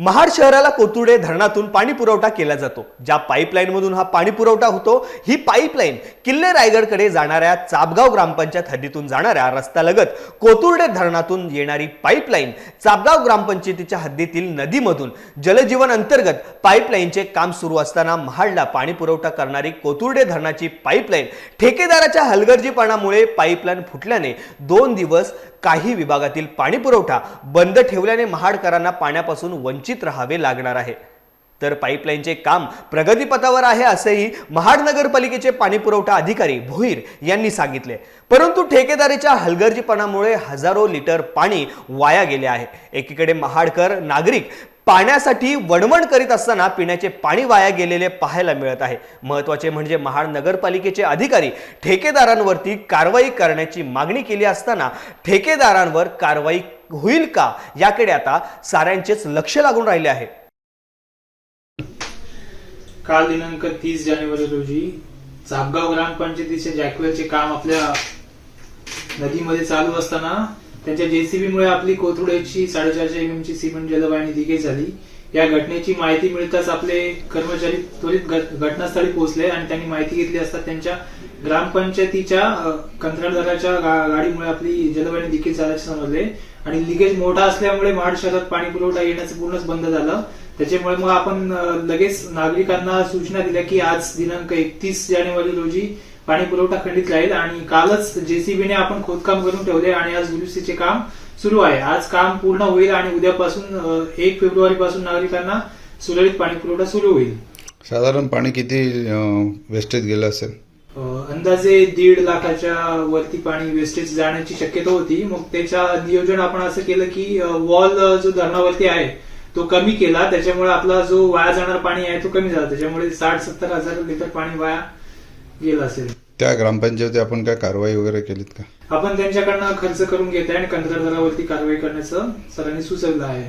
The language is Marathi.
महाड शहराला कोतुर्डे धरणातून पाणी पुरवठा केला जातो. ज्या पाईपलाईनमधून हा पाणी पुरवठा होतो ही पाईपलाईन किल्ले रायगडकडे जाणाऱ्या चापगाव ग्रामपंचायत हद्दीतून जाणाऱ्या रस्त्यालगत कोतुर्डे धरणातून येणारी पाईपलाईन चापगाव ग्रामपंचायतीच्या हद्दीतील नदीमधून जलजीवन अंतर्गत पाईपलाईनचे काम सुरू असताना महाडला पाणी पुरवठा करणारी कोथुर्डे धरणाची पाईपलाईन ठेकेदाराच्या हलगर्जीपणामुळे पाईपलाईन फुटल्याने दोन दिवस काही विभागातील पाणी पुरवठा बंद ठेवल्याने महाडकरांना पाण्यापासून वंचित राहावे लागणार आहे. तर पाईपलाईनचे काम प्रगतीपथावर आहे असेही महाड नगरपालिकेचे पाणी पुरवठा अधिकारी भोईर यांनी सांगितले. परंतु ठेकेदारीच्या हलगर्जीपणामुळे हजारो लिटर पाणी वाया गेले आहे. एकीकडे महाडकर नागरिक पाण्यासाठी वणवण करीत असताना पिण्याचे पाणी वाया गेलेले पाहायला मिळत आहे. महत्त्वाचे म्हणजे महाड नगरपालिकेचे अधिकारी ठेकेदारांवरती कारवाई करण्याची मागणी केली असताना ठेकेदारांवर कारवाई होईल का? याकडे आता साऱ्यांचेच लक्ष लागून राहिले आहे. काल दिनांक तीस जानेवारी रोजी चापगाव ग्रामपंचायतीचे जॅकवेलचे काम आपल्या नदीमध्ये चालू असताना त्यांच्या जेसीबी मुळे आपली कोथरुड्याची साडेचारशे एमएमची सिमेंट जलवाहिनी लिकेज झाली. या घटनेची माहिती मिळताच आपले कर्मचारी त्वरित घटनास्थळी पोहोचले आणि त्यांनी माहिती घेतली असता त्यांच्या ग्रामपंचायतीच्या कंत्राटदाराच्या गाडीमुळे आपली जलवाहिनी लिकेज झाल्याचे समजले. आणि लिकेज मोठा असल्यामुळे महाड शहरात पाणी पुरवठा येण्याचं पूर्णच बंद झालं. त्याच्यामुळे मग आपण लगेच नागरिकांना सूचना दिल्या की आज दिनांक एकतीस जानेवारी रोजी पाणी पुरवठा खंडित राहील. आणि कालच जेसीबीने आपण खोदकाम करून ठेवले आणि आज दुरुस्तीचे काम सुरू आहे. आज काम पूर्ण होईल आणि उद्यापासून एक फेब्रुवारी पासून नागरिकांना सुरळीत पाणी पुरवठा सुरू होईल. साधारण पाणी किती वेस्टेज गेलं असेल? अंदाजे दीड लाखाच्या वरती पाणी वेस्टेज जाण्याची शक्यता होती. मग त्याच्या नियोजन आपण असं केलं की वॉल जो धरणावरती आहे तो कमी केला. त्याच्यामुळे आपला जो वाया जाणार पाणी आहे तो कमी झाला. त्याच्यामुळे साठ सत्तर हजार लिटर पाणी वाया गेलं असेल. त्या ग्रामपंचायती आपण काय कारवाई वगैरे केलीत का आपण त्यांच्याकडनं खर्च करून घेत आहे आणि कंत्राटदारावरती कारवाई करण्याचं सरांनी सुचवलं आहे